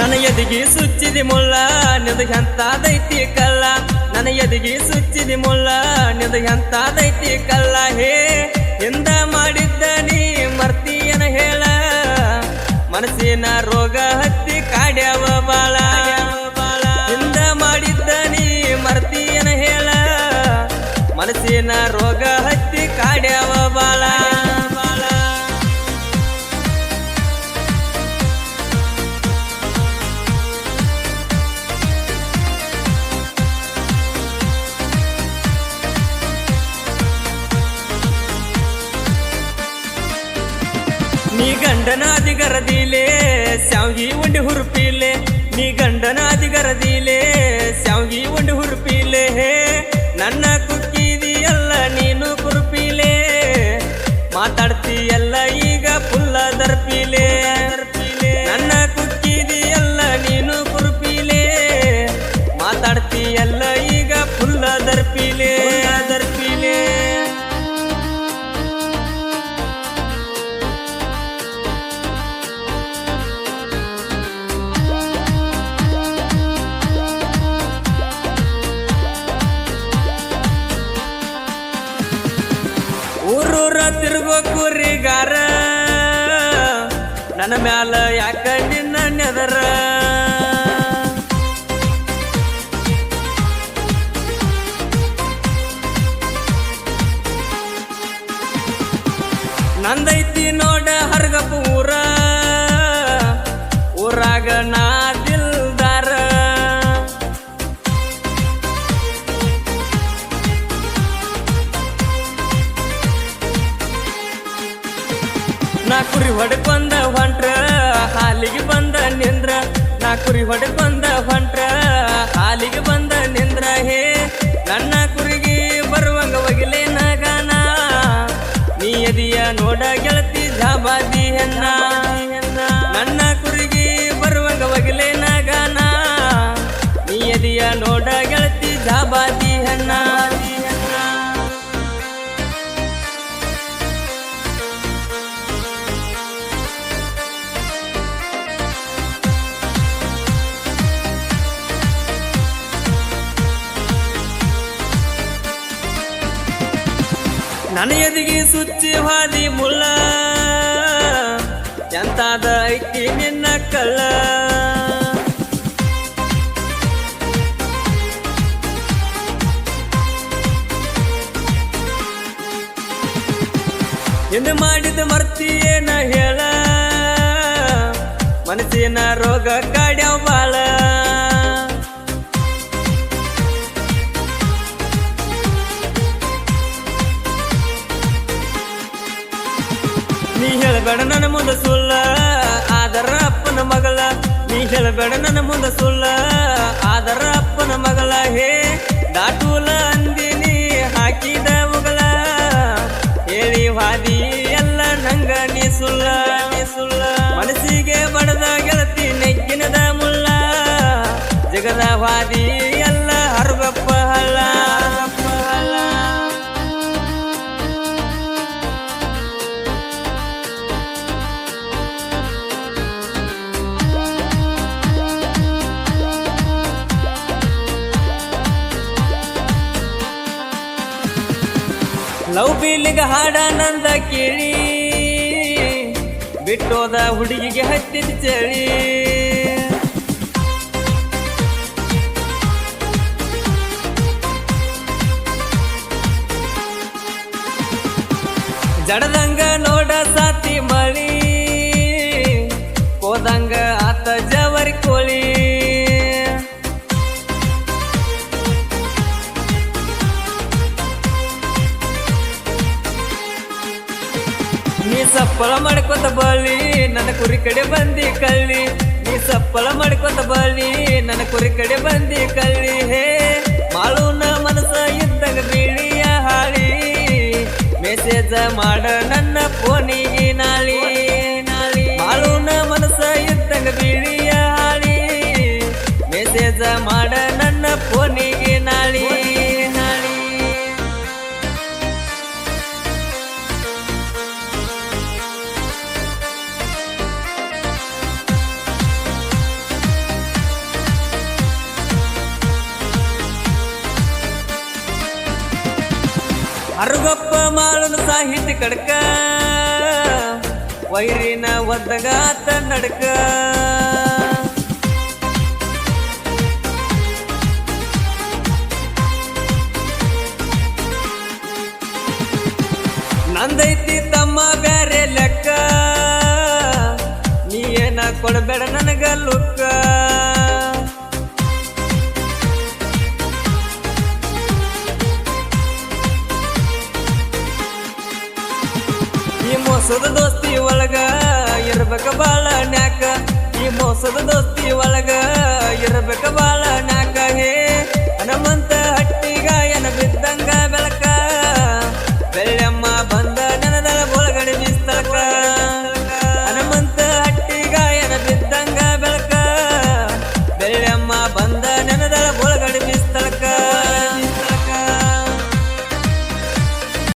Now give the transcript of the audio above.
ನನ್ನ ಎದಿಗೆ ಸುಚ್ಚಿದಿ ಮುಳ್ಳ, ನಿದ ಎಂತಾದೈತಿ ಕಲ್ಲ? ನನ್ನ ಎದಿಗೆ ಸುಚ್ಚಿದಿ ಮುಳ್ಳ, ನಿದ ಎಂತಾದೈತಿ ಕಲ್ಲ? ಹೇ ಎಂದ ಮಾಡಿದ್ದ ನೀ ಮರ್ತಿಯನ ಹೇಳ. ಮನಸ್ಸಿನ ರೋಗ ಹತ್ತಿ ಕಾಡ್ಯಾವ ಬಾಳ. ಎಂದ ಮಾಡಿದ್ದ ನೀ ಮರ್ತಿಯನ ಹೇಳ. ಮನಸ್ಸಿನ ರೋಗ ಗಂಡನಾದಿ ಗರದಿಲೆ ಶಾವ್ಗಿ ಉಂಡಿ ಹುರುಪಿಲೆ, ನೀ ಗಂಡನಾದಿ ಗರದಿಲೆ ಸ್ಯಾವ್ಗಿ ಉಂಡಿ ಹುರುಪಿಲೆ ನನ್ನ ಕುಕ್ಕಿದಿಯಲ್ಲ ನೀನು ಕುರುಪಿಲೆ ಮಾತಾಡ್ತೀಯಲ್ಲ ತಿರುಗೋ ಕುರಿಗಾರ. ನನ್ನ ಮ್ಯಾಲ ಯಾಕ ನಿನ್ನ ನೆದರ? ನಂದೈತಿ ನೋಡ ಹರ್ಗಪ್ಪ ಊರ. ಊರಾಗ ನಾ ನಾ ಕುರಿ ಹೊಡ್ಕೊಂಡ ಹೊಂಟ್ರ, ಹಾಲಿಗೆ ಬಂದ ನಿಂದ್ರ. ನಾ ಕುರಿ ಹೊಡ್ಕೊಂಡ ಹೊಂಟ್ರ, ಹಾಲಿಗೆ ಬಂದ ನಿಂದ್ರ. ಹೇ, ನನ್ನ ಕುರಿಗೆ ಬರುವಂಗ ಒಗಿಲೆ ನಗನ. ನೀ ಎದಿಯ ನೋಡ ಗೆಳತಿ ಜಾಬಾದಿ ಹೆನ್ನ ನನ್ನ ಕುರಿಗೆ ಬರುವಂಗ ಒಗಿಲೆ ನಗನ. ನೀ ಎದಿಯ ನೋಡ ಗೆಳತಿ ಜಾಬಾದಿ ನನ್ನ ಎದಿಗೆ ಸುಚ್ಚಿ ಹಾದಿ ಮುಳ್ಳ. ಎಂತಾದ ಐತಿ ನಿನ್ನ ಕಲ್ಲ ಎಂದು ಮಾಡಿದ ಮರ್ತಿಯೇನ ಹೇಳ? ಮನಸ್ಸಿನ ರೋಗ ಕಾಡ್ಯಾವ ಬಾಳ. ಹೇಳಬೇಡ ನನ್ನ ಮುಂದ ಸುಳ್ಳ. ಆದರ ಅಪ್ಪನ ಮಗಳ ಹೇ, ದಾಟೂಲ ಅಂದಿನಿ, ಹಾಕಿದ ಮಗಳ ಹೇಳಿ ವಾದಿ ಎಲ್ಲ ನಂಗ ನೀ ಸುಳ್ಳ. ನೀ ಸುಳ್ಳ ಮನಸ್ಸಿಗೆ ಬಡದ ಗೆಳತಿ ನೆಗ್ಗಿನದ ಮುಳ್ಳ. ಜಗದ ವಾದಿ ಎಲ್ಲ ಹರಗಪ್ಪ ಹಳ್ಳ. ಲವ್ ಫೀಲಿಂಗ್ ಹಾಡ ನಂದ ಕೇಳಿ ಬಿಟ್ಟೋದ ಹುಡುಗಿಗೆ ಹತ್ತಿದ ಚಳಿ. ನೀ ಸಪ್ಪಳ ಮಾಡ್ಕೊತ ಬಳ್ಳಿ ನನ್ನ ಕುರಿ ಕಡೆ ಬಂದಿ ಕಳ್ಳಿ. ನೀ ಸಪ್ಪಳ ಮಾಡ್ಕೊತ ಬಳ್ಳಿ ನನ್ನ ಕುರಿ ಕಡೆ ಬಂದಿ ಕಳ್ಳಿ. ಹೇ, ಮಾಳುನ ಮನಸ ಇದ್ದಾಗ ಬೀಳಿಯ ಹಾಳಿ. ಮೆಸೇಜ್ ಮಾಡ ನನ್ನ ಫೋನಿಗೆ ನಾಳಿ. ನಾಳಿ ಮಾಳುನ ಮನಸ ಇದ್ದಾಗ ಬೀಳಿಯ ಹಾಳಿ. ಮೆಸೇಜ್ ಮಾಡ ಅರುಗಪ್ಪ ಮಾಲನ ಸಾಹಿತ್ಯ ಕಡ್ಕ, ವೈರಿನ ಒದ್ದಗಾತ ನಡ್ಕ. ನಂದೈತಿ ತಮ್ಮ ಬ್ಯಾರೆ ಲೆಕ್ಕ, ನೀ ಏನ ಕೊಡಬೇಡ ನನಗ ಲುಕ್ಕ. ಮೋಸದ ದೋಸ್ತಿ ಒಳಗ ಇರ್ಬೇಕ ಬಾಳ ನ್ಯಾಕ. ಈ ಮೋಸದ ದೋಸ್ತಿ ಒಳಗ ಇರ್ಬೇಕ ಬಾಳ